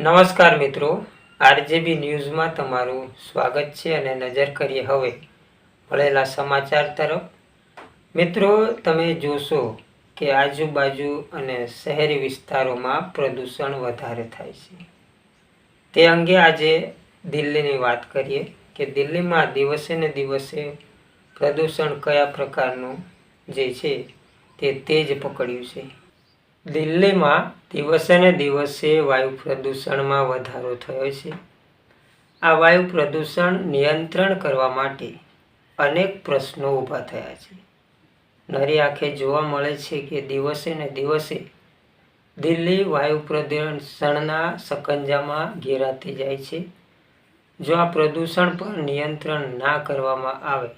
નમસ્કાર મિત્રો, આરજેબી ન્યૂઝમાં તમારું સ્વાગત છે અને નજર કરીએ હવે મળેલા સમાચાર તરફ. મિત્રો, તમે જોશો કે આજુબાજુ અને શહેરી વિસ્તારોમાં પ્રદૂષણ વધારે થાય છે. તે અંગે આજે દિલ્હીની વાત કરીએ કે દિલ્હીમાં દિવસે ને દિવસે પ્રદૂષણ કયા પ્રકારનું જે છે તે તેજ પકડ્યું છે. દિલ્હીમાં દિવસે ને દિવસે વાયુ પ્રદૂષણમાં વધારો થયો છે. આ વાયુ પ્રદૂષણ નિયંત્રણ કરવા માટે અનેક પ્રશ્નો ઊભા થયા છે. નરી આંખે જોવા મળે છે કે દિવસે ને દિવસે દિલ્હી વાયુ પ્રદૂષણના સકંજામાં ઘેરાતી જાય છે. જો આ પ્રદૂષણ પર નિયંત્રણ ના કરવામાં આવે,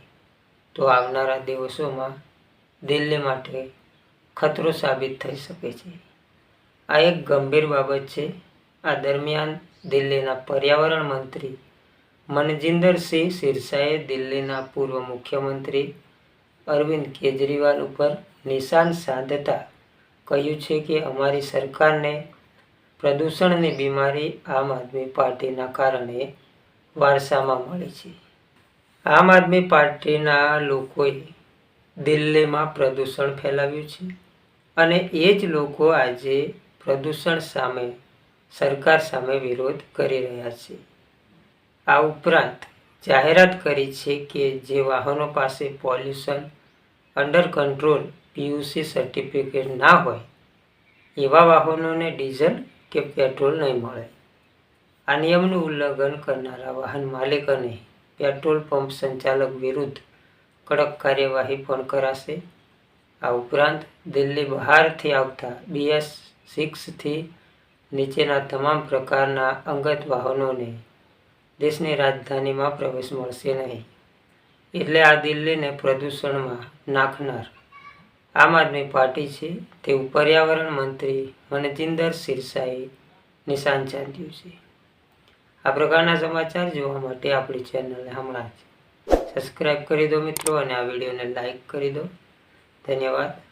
તો આવનારા દિવસોમાં દિલ્હી માટે ખતરો સાબિત થઈ શકે છે. આ એક ગંભીર બાબત છે. આ દરમિયાન દિલ્હીના પર્યાવરણ મંત્રી મનજિંદરસિંહ સિરસાએ દિલ્હીના પૂર્વ મુખ્યમંત્રી અરવિંદ કેજરીવાલ ઉપર નિશાન સાધતા કહ્યું છે કે અમારી સરકારને પ્રદૂષણની બીમારી આમ આદમી પાર્ટીના કારણે વારસામાં મળી છે. આમ આદમી પાર્ટીના લોકોએ દિલ્હીમાં પ્રદૂષણ ફેલાવ્યું છે. અને એ જ લોકો આજે પ્રદૂષણ સામે, સરકાર સામે વિરોધ કરી રહ્યા છે. આ ઉપરાંત જાહેરાત કરી છે કે જે વાહનો પાસે pollution, under control, PUC certificate ના હોય, એવા વાહનોને ડીઝલ કે પેટ્રોલ નહીં મળે. આ નિયમનું ઉલ્લંઘન કરનારા વાહન માલિકોને પેટ્રોલ પંપ સંચાલક વિરુદ્ધ કડક કાર્યવાહી પણ કરાશે. આ ઉપરાંત દિલ્હી બહારથી આવતા બીએસ સિક્સથી નીચેના તમામ પ્રકારના અંગત વાહનોને દેશની રાજધાનીમાં પ્રવેશ મળશે નહીં. એટલે આ દિલ્હીને પ્રદૂષણમાં નાખનાર આમ આદમી પાર્ટી છે તેવું પર્યાવરણ મંત્રી મનજિંદર સિરસાએ નિશાન ચાંદ્યું છે. આ પ્રકારના સમાચાર જોવા માટે આપણી ચેનલને હમણાં જ સબસ્ક્રાઈબ કરી દો મિત્રો અને આ વિડીયોને લાઈક કરી દો. धन्यवाद.